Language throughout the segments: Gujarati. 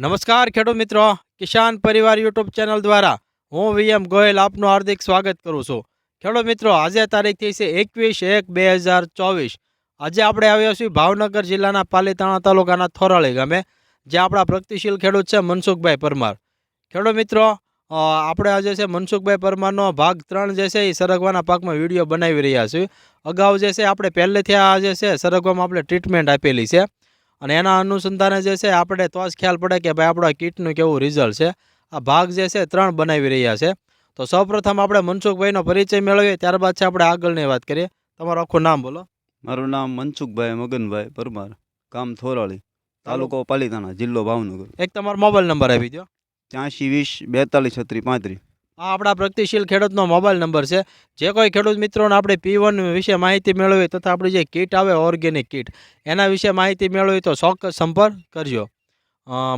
નમસ્કાર ખેડૂત મિત્રો. કિસાન પરિવાર યુટ્યુબ ચેનલ દ્વારા હું વીએમ ગોયલ આપનું હાર્દિક સ્વાગત કરું છું. ખેડૂત મિત્રો, આજે તારીખ થઈ છે એકવીસ એક બે હજાર ચોવીસ. આજે આપણે આવ્યા છીએ ભાવનગર જિલ્લાના પાલીતાણા તાલુકાના થોરાળી ગામે જે આપણા પ્રગતિશીલ ખેડૂત છે મનસુખભાઈ પરમાર. ખેડૂત મિત્રો આપણે આજે છે મનસુખભાઈ પરમારનો ભાગ ત્રણ જે છે એ સરગવાના પાકમાં વીડિયો બનાવી રહ્યા છીએ. અગાઉ જે છે આપણે પહેલેથી આ જે છે સરગવામાં આપણે ટ્રીટમેન્ટ આપેલી છે. અને એના અનુસંધાને જે છે આપણે તો જ ખ્યાલ પડે કે ભાઈ આપણા કીટનું કેવું રિઝલ્ટ છે. આ ભાગ જે છે ત્રણ બનાવી રહ્યા છે. તો સૌપ્રથમ આપણે મનસુખભાઈનો પરિચય મેળવીએ ત્યારબાદ છે આપણે આગળની વાત કરીએ. તમારું આખું નામ બોલો. મારું નામ મનસુખભાઈ મગનભાઈ પરમાર ગામ થોરાળી તાલુકો પાલીતાણા જિલ્લો ભાવનગર. એક તમારો મોબાઈલ નંબર આપી દો ત્યાંશી વીસ બેતાલીસ છત્રીસ પાંત્રીસ. આ આપણા પ્રગતિશીલ ખેડૂતનો મોબાઈલ નંબર છે. જે કોઈ ખેડૂત મિત્રોને આપણે પી વન વિશે માહિતી મેળવી તથા આપણી જે કીટ આવે ઓર્ગેનિક કીટ એના વિશે માહિતી મેળવી તો ચોક્કસ સંપર્ક કરજો.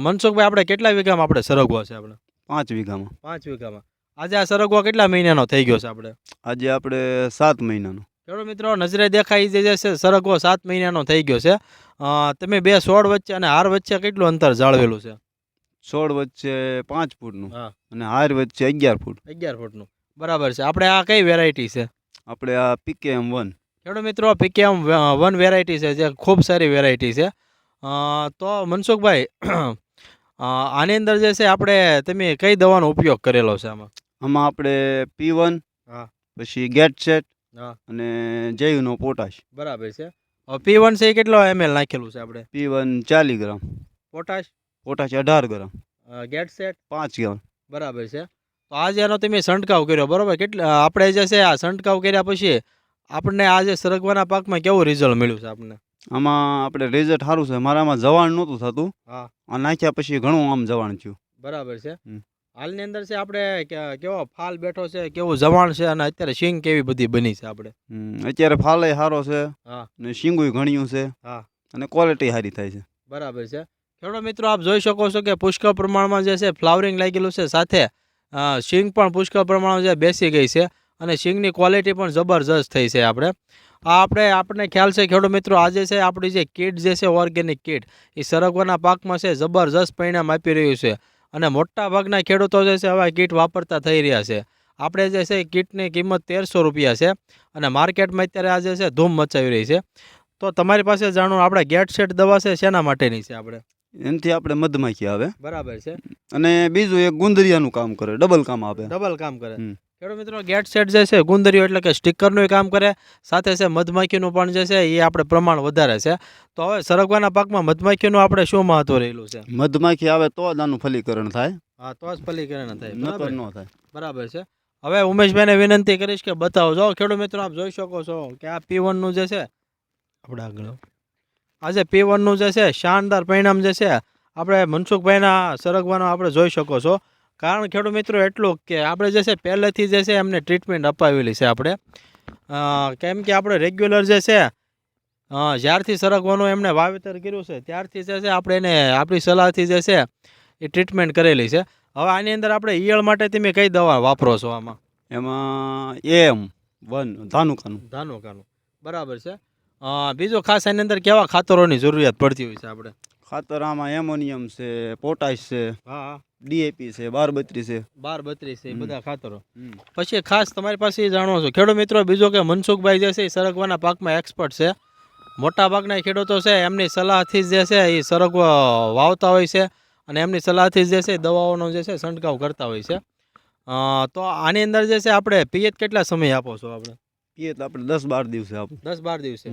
મનસુખભાઈ આપણે કેટલા વીઘામાં આપણે સરગવો છે આપણે? પાંચ વીઘામાં. પાંચ વીઘામાં. આજે આ સરગવો કેટલા મહિનાનો થઈ ગયો છે આપણે? આજે આપણે સાત મહિનાનો. ખેડૂત મિત્રો નજરે દેખાય જે જે છે સરગવો સાત મહિનાનો થઈ ગયો છે. તમે બે સોળ વચ્ચે અને હાર વચ્ચે કેટલું અંતર જાળવેલું છે? છોડ વચ્ચે પાંચ ફૂટનું હા. અને હાર વચ્ચે અગિયાર ફૂટ. અગિયાર ફૂટનું. બરાબર છે. આપણે આ કઈ વેરાયટી છે? આપણે આ પીકેએમ વન ખેડૂત મિત્રો પીકેએમ વન વેરાયટી છે જે ખૂબ સારી વેરાયટી છે. તો મનસુખભાઈ આની અંદર જે છે આપણે તમે કઈ દવાનો ઉપયોગ કરેલો છે આમાં? આમાં આપણે પી વન હા. પછી ગેટ સેટ હા. અને જૈવનો પોટાશ. બરાબર છે. પી વન છે એ કેટલો એમએલ નાખેલું છે આપણે? પી વન ચાલીસ ગ્રામ. પોટાશ? પોટાશ અઢાર ગ્રામ. Gate set? પાંચ ગ્રામ. બરાબર છે. તો આજે એનો તમે છંટકાવ કર્યો બરાબર? કેટલા આપણે જે છે આ છંટકાવ કર્યા પછી આપણને આજે સરગવાના પાકમાં કેવું રિઝલ્ટ મળ્યું છે આપણને? આમાં આપણે રિઝલ્ટ સારું છે. મારામાં જવાણ નહોતું થતું. હા. નાખ્યા પછી ઘણું આમ જવાણ થયું. બરાબર છે. હાલની અંદર છે આપણે કેવો ફાલ બેઠો છે કેવું જવાણ છે અને અત્યારે સિંગ કેવી બધી બની છે આપણે? અત્યારે ફાલે સારો છે હા. ને શીંગુય ઘણ્યું છે હા. અને ક્વોલિટી સારી થાય છે. બરાબર છે. ખેડૂત મિત્રો, આપ જોઈ શકો છો કે પુષ્કળ પ્રમાણમાં જે છે, ફ્લાવરિંગ લાગેલું છે. સાથે સિંગ પણ પુષ્કળ પ્રમાણમાં જે બેસી ગઈ છે અને સિંગની ક્વોલિટી પણ જબરજસ્ત થઈ છે આપણે. આ આપણે, આપણને ખ્યાલ છે ખેડૂત મિત્રો આજે છે, આપણી જે કીટ જે છે ઓર્ગેનિક કીટ, એ સરગવાના પાકમાં છે, જબરજસ્ત પરિણામ આપી રહ્યું છે. અને મોટા ભાગના ખેડૂતો જે છે હવે કીટ વાપરતા થઈ રહ્યા છે. આપણે જે છે કીટની કિંમત તેરસો રૂપિયા છે અને માર્કેટમાં અત્યારે આજે છે, ધૂમ મચાવી રહી છે. તો તમારી પાસે જાણો, આપણે ગેટ સેટ દવા છે, શેના માટેની છે આપણે? એનાથી આપણે મધમાખી આવે. બરાબર છે. અને બીજું એક ગુંદરિયાનું કામ કરે ડબલ કામ આપે ડબલ કામ કરે. ખેડૂત મિત્રો ગેટ સેટ જે છે ગુંદરીઓ એટલે કે સ્ટીકરનું કામ કરે સાથે છે મધમાખીનું પણ જે છે એ આપણે પ્રમાણ વધારે છે. તો હવે સરગવાના પાકમાં મધમાખીનું આપણે શું મહત્વ રહેલું છે? મધમાખી આવે તો જ આનું ફલીકરણ થાય. હા તો જ ફલીકરણ થાય. નકર બરાબર. ન થાય. બરાબર છે. હવે ઉમેશભાઈને વિનંતી કરીશ કે બતાવો. જો ખેડૂત મિત્રો આપ જોઈ શકો છો કે આ પી નું જે છે આપણે આગળ. આવો. આ જે પી વનનું જે છે શાનદાર પરિણામ જે છે આપણે મનસુખભાઈના સરગવાનો આપણે જોઈ શકો છો. કારણ ખેડૂત મિત્રો એટલું કે આપણે જે છે પહેલેથી જે છે એમને ટ્રીટમેન્ટ અપાવેલી છે આપણે. કેમ કે આપણે રેગ્યુલર જે છે જ્યારથી સરગવાનું એમણે વાવેતર કર્યું છે ત્યારથી જે છે આપણે એને આપણી સલાહથી જે છે એ ટ્રીટમેન્ટ કરેલી છે. હવે આની અંદર આપણે ઈયળ માટે તમે કઈ દવા વાપરો છો આમાં? એમાં એમ વન ધાનુકાનું. ધાનુકાનું. બરાબર છે. બીજું ખાસ એની અંદર કેવા ખાતરોની જરૂરિયાત પડતી હોય છે આપણે? ખાતર આમાં એમોનિયમ છે પોટાશ છે હા ડીએપી છે બાર બત્રીસ છે બાર બત્રીસ છે બધા ખાતરો. પછી ખાસ તમારી પાસે જાણો છો. ખેડૂત મિત્રો બીજો કે મનસુખભાઈ જે છે એ સરગવાના પાકમાં એક્સપર્ટ છે. મોટા ભાગના ખેડૂતો છે એમની સલાહથી જ જે છે એ સરગવો વાવતા હોય છે અને એમની સલાહથી જ જે છે દવાઓનો જે છે છંટકાવ કરતા હોય છે. તો આની અંદર જે છે આપણે પિયત કેટલા સમય આપો છો આપણે? પીએ તો આપણે દસ બાર દિવસે આપણે. દસ બાર દિવસે.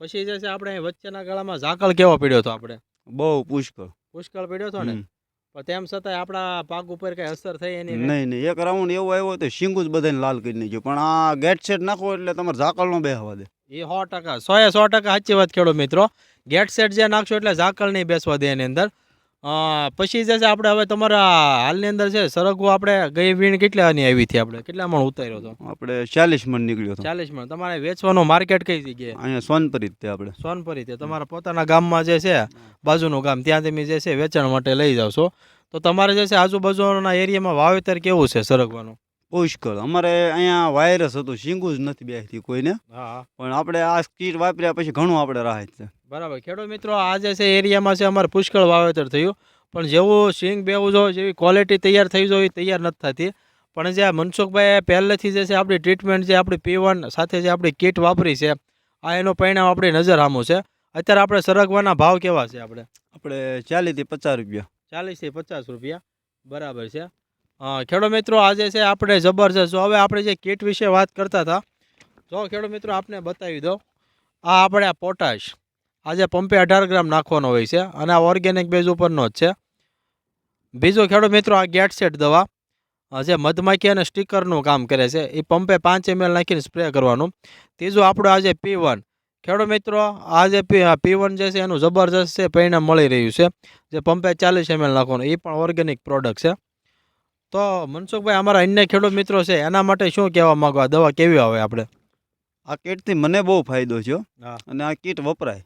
પછી જે છે આપણે વચ્ચેના ગાળામાં ઝાકળ કેવો પડ્યો હતો આપણે? બહુ પુષ્કળ. પુષ્કળ પડ્યો હતો ને? પણ તેમ છતાંય આપણા પાક ઉપર કઈ અસર થઈ એની નહીં નહીં. એક રાઉન્ડ એવો આવ્યો તો શીંગું જ બધાને લાલ કરી નાખ્યું. પણ આ ગેટ સેટ નાખો એટલે તમારે ઝાકળ નો બેહવા દે. એ સો ટકા. સો એ સો ટકા સાચી વાત ખેડો મિત્રો. ગેટ સેટ જે નાખશો એટલે ઝાકળ નહીં બેસવા દે એની અંદર. અ, પછી જે છે આપણે હવે તમારા હાલની અંદર છે સરગવો આપણે ગઈ વીણ કેટલાની આવી હતી આપણે? કેટલા મણ ઉતાર્યો હતો? આપણે ચાલીસ મણ નીકળ્યો હતો. ચાલીસ મણ. તમારે વેચવાનું માર્કેટ કઈ જગ્યાએ? અહીંયા સોનપરી તે આપણે. સોનપરી તે. તમારા પોતાના ગામમાં જે છે બાજુનું ગામ ત્યાં તમે જે છે વેચાણ માટે લઈ જાવ છો. તો તમારે જે છે આજુબાજુના એરિયામાં વાવેતર કેવું છે સરગવાનું? પુષ્કળ અમારે અહીંયા વાયરસ હતું શીંગું જ નથી બેસતી કોઈને. હા. પણ આપણે આ કીટ વાપર્યા પછી ઘણું આપણે રાહત છે. બરાબર. ખેડૂત મિત્રો આ જે છે એરિયામાં છે અમારે પુષ્કળ વાવેતર થયું. પણ જેવું સિંગ બેવું જોઈએ જેવી ક્વોલિટી તૈયાર થઈ જોઈએ તૈયાર નથી થતી. પણ જે આ મનસુખભાઈએ પહેલેથી જે છે આપણી ટ્રીટમેન્ટ જે આપણી પીવન સાથે જે આપણી કીટ વાપરી છે આ એનું પરિણામ આપણી નજર સામું છે. અત્યારે આપણે સરગવાના ભાવ કેવા છે આપણે? આપણે ચાલીસથી પચાસ રૂપિયા. ચાલીસથી પચાસ રૂપિયા. બરાબર છે. ખેડૂત મિત્રો, આજે છે આપણે જબરજસ્ત. જો હવે આપણે જે કીટ વિશે વાત કરતા હતા, જો ખેડૂત મિત્રો, આપને બતાવી દો આ આપણે પોટાશ. આજે પંપે અઢાર ગ્રામ નાખવાનો હોય છે અને આ ઓર્ગેનિક બેઝ ઉપરનો જ છે. બીજો ખેડૂત મિત્રો, આ ગેટ સેટ દવા. જે મધમાખી અને સ્ટીકરનું કામ કરે છે, એ પંપે પાંચ એમએલ નાખીને સ્પ્રે કરવાનું. ત્રીજું આપણું આજે પી વન. ખેડૂત મિત્રો જે પી વન જે છે, એનું જબરજસ્ત છે, પરિણામ મળી રહ્યું છે. જે પંપે ચાલીસ એમએલ નાખવાનું, એ પણ ઓર્ગેનિક પ્રોડક્ટ છે. તો મનસુખભાઈ અમારા અન્ય ખેડૂત મિત્રો છે એના માટે શું કહેવા માંગો? આ દવા કેવી આવે આપણે? આ કીટથી મને બહુ ફાયદો છે અને આ કીટ વપરાય.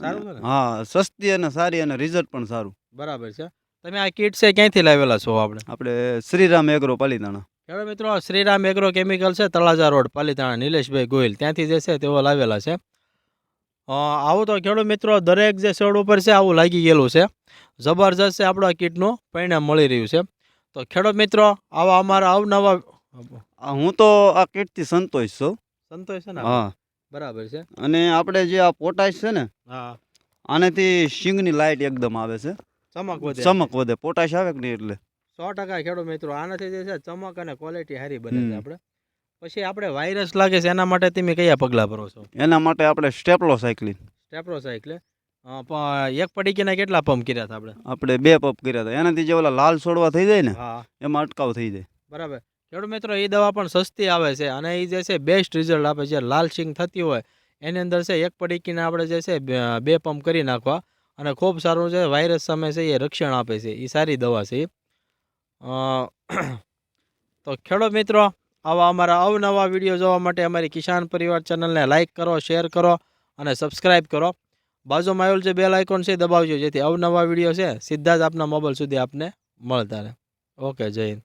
સારું હા સસ્તી અને સારી અને રિઝલ્ટ પણ સારું. બરાબર છે. તમે આ કીટ છે ક્યાંથી લાવેલા છો આપણે? આપણે શ્રીરામ એગ્રો પાલીતાણા. ખેડૂત મિત્રો શ્રીરામ એગ્રો કેમિકલ છે તળાજા રોડ પાલીતાણા નિલેશભાઈ ગોહિલ. ત્યાંથી જે છે તેઓ લાવેલા છે. આવું તો ખેડૂત મિત્રો દરેક જે છોડ ઉપર છે આવું લાગી ગયેલું છે. જબરજસ્ત છે આપણા આ કીટનું પરિણામ મળી રહ્યું છે. તો ખેડૂત મિત્રો આવા અમારા અવનવા હું તો આ કીટથી સંતોષ છું. સંતોષ છે ને? હા. બરાબર છે. અને આપણે જે આ પોટાશ છે ને હા. આનેથી સિંગની લાઇટ એકદમ આવે છે. ચમક વધે. ચમક વધે. પોટાશ આવે કે નહીં એટલે? સો ટકા ખેડૂત મિત્રો આનાથી જે છે ચમક અને ક્વોલિટી સારી બને છે આપણે. પછી આપણે વાયરસ લાગે છે એના માટે તમે કયા પગલાં ભરો છો? એના માટે આપણે સ્ટેપલો સાયકલિન સ્ટેપ્રોસાઇકલ એક પડીકીના કેટલા પંપ કર્યા હતા આપણે? આપણે બે પંપ કર્યા હતા. એનાથી જે ઓલા લાલ છોડવા થઈ જાય ને હા. એમાં અટકાવ થઈ જાય. બરાબર. ખેડૂત મિત્રો એ દવા પણ સસ્તી આવે છે અને એ જે છે બેસ્ટ રિઝલ્ટ આપે છે. લાલ સિંગ થતી હોય એની અંદર છે એક પડીકીને આપણે જે છે બે- બે પંપ કરી નાખવા અને ખૂબ સારું છે વાયરસ સામે છે એ રક્ષણ આપે છે. એ સારી દવા છે તો ખેડૂત મિત્રો આવા અમારા અવનવા વીડિયો જોવા માટે અમારી કિસાન પરિવાર ચેનલને લાઇક કરો શેર કરો અને સબસ્ક્રાઈબ કરો. બાજુમાં આવેલું છે બેલ આઇકોન છે દબાવજો, જેથી અવનવા વીડિયો છે, સીધા જ આપના મોબાઈલ સુધી આપને મળતા રહે ઓકે જય હિન્દ.